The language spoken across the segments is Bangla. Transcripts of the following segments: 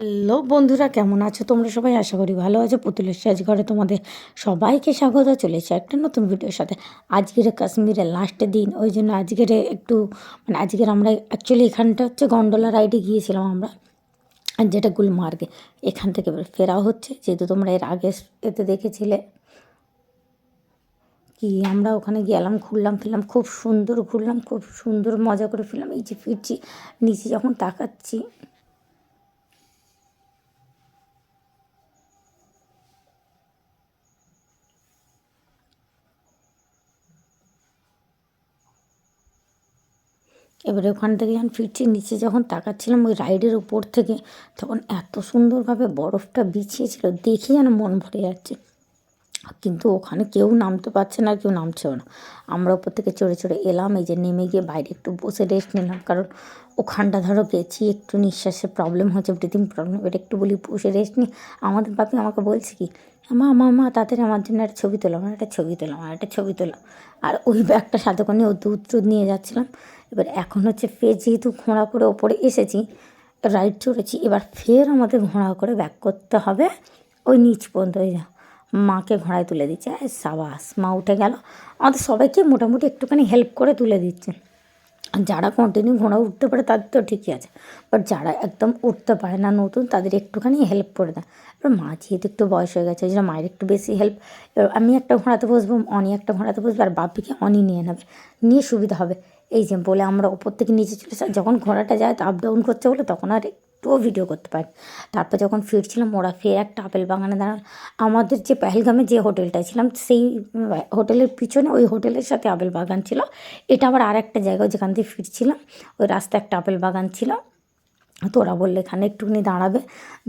হ্যালো বন্ধুরা, কেমন আছো? তোমরা সবাই আশা করি ভালো আছো। পুতুলের সাজ ঘরে তোমাদের সবাইকে স্বাগত। চলেছে একটা নতুন ভিডিওর সাথে। আজকের কাশ্মীরের লাস্টের দিন। ওই জন্য আজকের একটু মানে আজকের আমরা অ্যাকচুয়ালি এখানটা হচ্ছে গন্ডোলা রাইডে গিয়েছিলাম আমরা, যেটা গুলমার্গে। এখান থেকে ফেরা হচ্ছে। যেহেতু তোমরা এর আগে এতে দেখেছিলে কি আমরা ওখানে গেলাম, ঘুরলাম, ফিরলাম, খুব সুন্দর ঘুরলাম, খুব সুন্দর মজা করে ফিরলাম। এই যে ফিরছি, নিচে যখন তাকাচ্ছি এবারে ওখান থেকে যখন ফিরছি, নিচে যখন তাকাচ্ছিলাম ওই রাইডের উপর থেকে, তখন এত সুন্দরভাবে বরফটা বিছিয়েছিল দেখে যেন মন ভরে যাচ্ছে। কিন্তু ওখানে কেউ নামতে পারছে না, কেউ নামছেও না। আমরা ওপর থেকে চড়ে চড়ে এলাম, এই যে নেমে গিয়ে বাইরে একটু বসে রেস্ট নিলাম, কারণ ওখানটা ধরো গেছি, একটু নিঃশ্বাসের প্রবলেম হচ্ছে ব্রিথিং প্রবলেম এবার একটু বলি বসে রেস্ট নিই। আমাদের বাপি আমাকে বলছে কি, মা মা মা তাদের আমার জন্য একটা ছবি তোলো, আমার একটা ছবি তোলাম আমার একটা ছবি তোলো। আর ওই ব্যাগটা সাথে করে ও দুধ টুধ নিয়ে যাচ্ছিলাম। এবার এখন হচ্ছে ফের যেহেতু ঘোড়া করে ওপরে এসেছি রাইড চড়েছি, এবার ফের আমাদের ঘোড়া করে ব্যাক করতে হবে ওই নিচ পর্যন্ত ওই যা। মাকে ঘোড়ায় তুলে দিচ্ছে। সাবাস, মা উঠে গেল। আমাদের সবাইকে মোটামুটি একটুখানি হেল্প করে তুলে দিচ্ছে। যারা কন্টিনিউ ঘোড়া উঠতে পারে তাদের তো ঠিকই আছে। বাট যারা একদম উঠতে পারে না নতুন, তাদের একটুখানি হেল্প করে দেয় এবার মা যেহেতু একটু বয়স হয়ে গেছে জন্য মায়ের একটু বেশি হেল্প এবার আমি একটা ঘোড়াতে বসবো, অনি একটা ঘোড়াতে বসবো, আর বাপিকে অনি নিয়ে নেবে। নিয়ে সুবিধা হবে। এই যে বলে আমরা ওপর থেকে নিচে চলে যখন ঘোড়াটা যায় তো আপ ডাউন করছে বলে, তখন আর একটুও ভিডিও করতে পারি। তারপর যখন ফিরছিলাম, ওরা ফের একটা আপেল বাগানে দাঁড়ান আমাদের যে পেহেলগামে যে হোটেলটা ছিলাম, সেই হোটেলের পিছনে ওই হোটেলের সাথে আপেল বাগান ছিল। এটা আবার আর একটা জায়গা যেখান থেকে ফিরছিলাম। ওই রাস্তায় একটা আপেল বাগান ছিল। তো ওরা বললে এখানে একটুখানি দাঁড়াবে,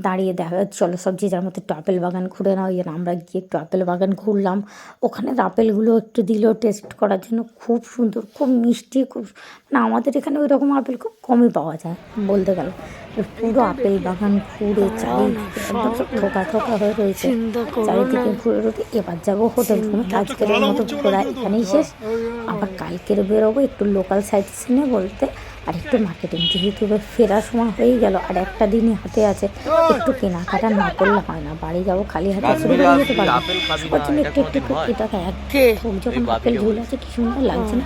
দাঁড়িয়ে দেখা চলো সব যে যার মতো একটু আপেল বাগান ঘুরে নাও। ইয়ে আমরা গিয়ে একটু আপেল বাগান ঘুরলাম। ওখানে আপেলগুলো একটু দিল টেস্ট করার জন্য খুব সুন্দর, খুব মিষ্টি, খুব মানে আমাদের এখানে ওই রকম আপেল খুব কমই পাওয়া যায় বলতে গেলে। পুরো আপেল বাগান ঘুরে সব থোকা থোকা হয়ে রয়েছে। চারিদিকে ঘুরে রয়েছে এবার যাব হোটেল রুমে। আজকের মতো ঘোরা এখানেই শেষ। আবার কালকের বেরোবো একটু লোকাল সাইট সিনে বলতে আর একটু মার্কেটিং যেহেতু ফেরার সময় হয়ে গেল আর একটা দিনই হাতে আছে। একটু কেনাকাটা না করলে হয় না বাড়ি যাব খালি হাতে যেতে পারব। ওর জন্য একটু একটু এটা যখন আপেল ঝুল আছে কি সুন্দর লাগছে না?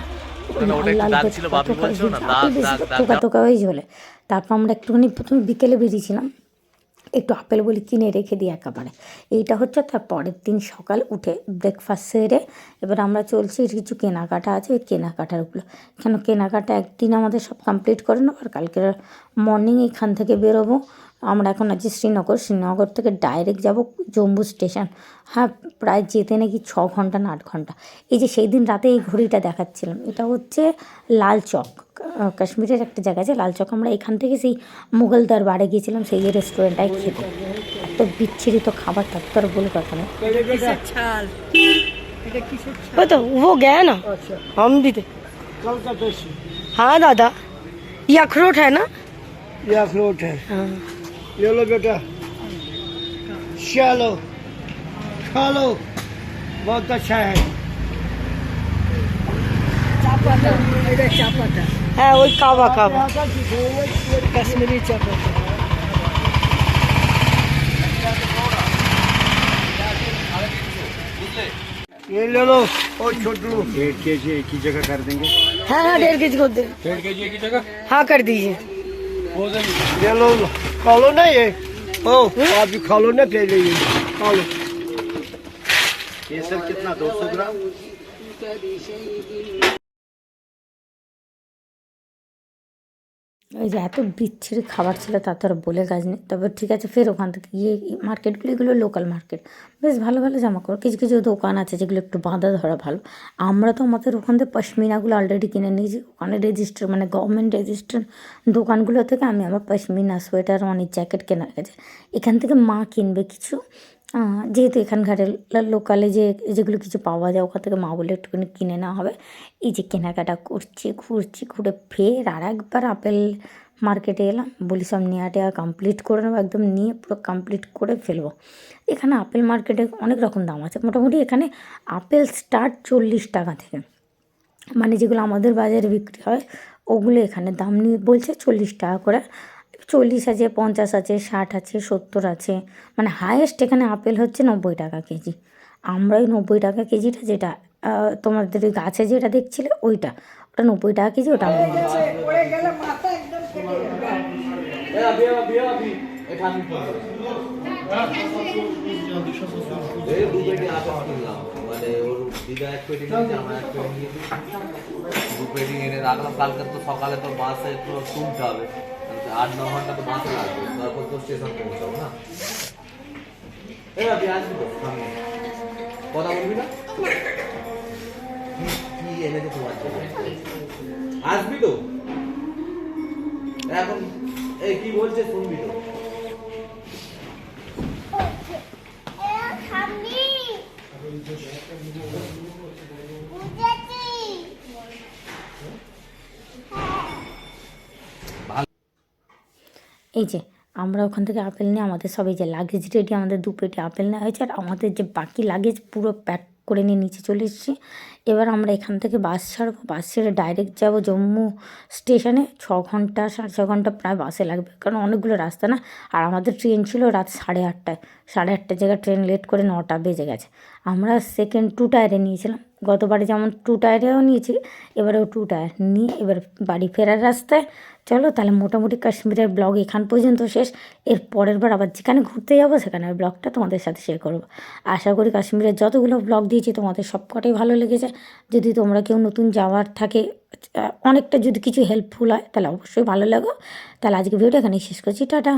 হয়ে ঝোলে তারপর আমরা একটুখানি প্রথমে বিকেলে বেরিয়েছিলাম। একটু আপেল বলি কিনে রেখে দিই একেবারে। এইটা হচ্ছে তার পরের দিন সকাল উঠে ব্রেকফাস্ট সেরে এবার আমরা চলছি, কিছু কেনাকাটা আছে ওই কেনাকাটারগুলো কেন কেনাকাটা একদিন আমাদের সব কমপ্লিট করে নেব আর কালকের মর্নিং এখান থেকে বেরোবো। আমরা এখন আছি শ্রীনগর শ্রীনগর থেকে ডাইরেক্ট যাব জম্মু স্টেশন হ্যাঁ প্রায় যেতে নাকি ছ ঘণ্টা না আট ঘণ্টা। এই যে সেই দিন রাতে এই ঘড়িটা দেখাচ্ছিলাম, এটা হচ্ছে লাল চক। কাশ্মীরের একটা জায়গা আছে লাল চক আমরা এখান থেকে সেই মুঘল দরবারে গিয়েছিলাম সেই রেস্টুরেন্টটায় খেতে এত বিচ্ছিরি তো খাবার থাকতো আর বলে কথা নেই वो तो वो गया ना हम भी थे कलकत्ते से हाँ दादा ये अखरोट है ना ये अखरोट है हाँ ये लो बेटा चलो खा लो बहुत अच्छा है হ্যাঁ ওই কাবা কাবা कश्मीरी चापाता ये ले लो और छोटू डेढ़ के जी एक ही जगह कर देंगे हाँ हाँ डेढ़ के जी कर दे डेढ़ के जी एक ही जगह हाँ कर दीजिए ये लो खा लो ना ये ओ आप भी खा लो ना पहले ये खा लो ये सर कितना दो सौ ग्राम ওই যে এত বিচ্ছিরি খাবার ছিল, তা তো আর বলে কাজ নেই। তবে ঠিক আছে, ফের ওখান থেকে গিয়ে মার্কেটগুলো এগুলো লোকাল মার্কেট বেশ ভালো ভালো জামা কাপড় কিছু কিছু দোকান আছে যেগুলো একটু বাঁধা ধরা ভালো। আমরা তো আমাদের ওখান থেকে পশমিনাগুলো অলরেডি কিনে নিয়েছি। ওখানে রেজিস্টার মানে গভর্নমেন্ট রেজিস্টার দোকানগুলো থেকে আমি আমার পশমিনা সোয়েটার অনেক জ্যাকেট কেনা গেছে এখান থেকে মা কিনবে কিছু। যেহেতু এখানকার লোকালে যে যেগুলো কিছু পাওয়া যায়, ওখান থেকে মা বলে একটুখানি কিনে নেওয়া হবে। এই যে কেনাকাটা করছি, ঘুরছি, ঘুরে ফের আর একবার আপেল মার্কেটে এলাম। বলি, সব নেওয়া টেয়া কমপ্লিট করে নেব, একদম নিয়ে পুরো কমপ্লিট করে ফেলব। এখানে আপেল মার্কেটে অনেক রকম দাম আছে। মোটামুটি এখানে আপেল স্টার্ট চল্লিশ টাকা থেকে। মানে যেগুলো আমাদের বাজারে বিক্রি হয়, ওগুলো এখানে দাম নিয়ে বলছে চল্লিশ টাকা করে। চল্লিশ আছে পঞ্চাশ আছে ষাট আছে সত্তর আছে মানে হায়েস্ট এখানে আপেল হচ্ছে নব্বই টাকা কেজি আমরা ওই নব্বই টাকা কেজিটা যেটা তোমাদের ওই গাছে যেটা দেখছিলে ওইটা ওটা নব্বই টাকা কেজি ওটা আমরা মানে সকালে তো বাসে একটু তুলতে হবে আট ন ঘণ্টা তো বাসে লাগবে। তারপর তো স্টেশন পৌঁছাবো না। আপনি আসবি তো? সামনে। কথা বলবি না? কি- এনেছে তোমার? আসবি তো? এখন এই কি বলছে শুনবি তো? এই যে, আমরা ওখান থেকে আপেল নিয়ে আমাদের সব এই যে লাগেজ রেডি আমাদের দু পেটি আপেল নেওয়া হয়েছে আর আমাদের যে বাকি লাগেজ পুরো প্যাক করে নিয়ে নিচে চলে এসেছি। এবার আমরা এখান থেকে বাস ছাড়বো বাস ছেড়ে ডাইরেক্ট যাব জম্মু স্টেশনে ছ ঘণ্টা, সাড়ে ছ ঘণ্টা প্রায় বাসে লাগবে, কারণ অনেকগুলো রাস্তা না। আর আমাদের ট্রেন ছিল রাত সাড়ে আটটায়। সাড়ে আটটার জায়গায় ট্রেন লেট করে নটা বেজে গেছে। আমরা সেকেন্ড টু টায়ারে নিয়েছিলাম। গতবারে যেমন টু টায়ারেও নিয়েছি, এবারেও টু টায়ার নিয়ে এবার বাড়ি ফেরার রাস্তায়। চলো তাহলে মোটামুটি কাশ্মীরের ব্লগ এখান পর্যন্ত শেষ। এর পরের বার আবার যেখানে ঘুরতে যাব, সেখানে ব্লগটা তোমাদের সাথে শেয়ার করব। আশা করি কাশ্মীরের যতগুলো ব্লগ দিয়েছি, তোমাদের সবকটাই ভালো লেগেছে। যদি তোমরা কেউ নতুন যাওয়ার থাকে অনেকটা যদি কিছু হেল্পফুল হয়, তাহলে অবশ্যই ভালো লাগো। তাহলে আজকে ভিডিওটা এখানেই শেষ করছি। টাটা।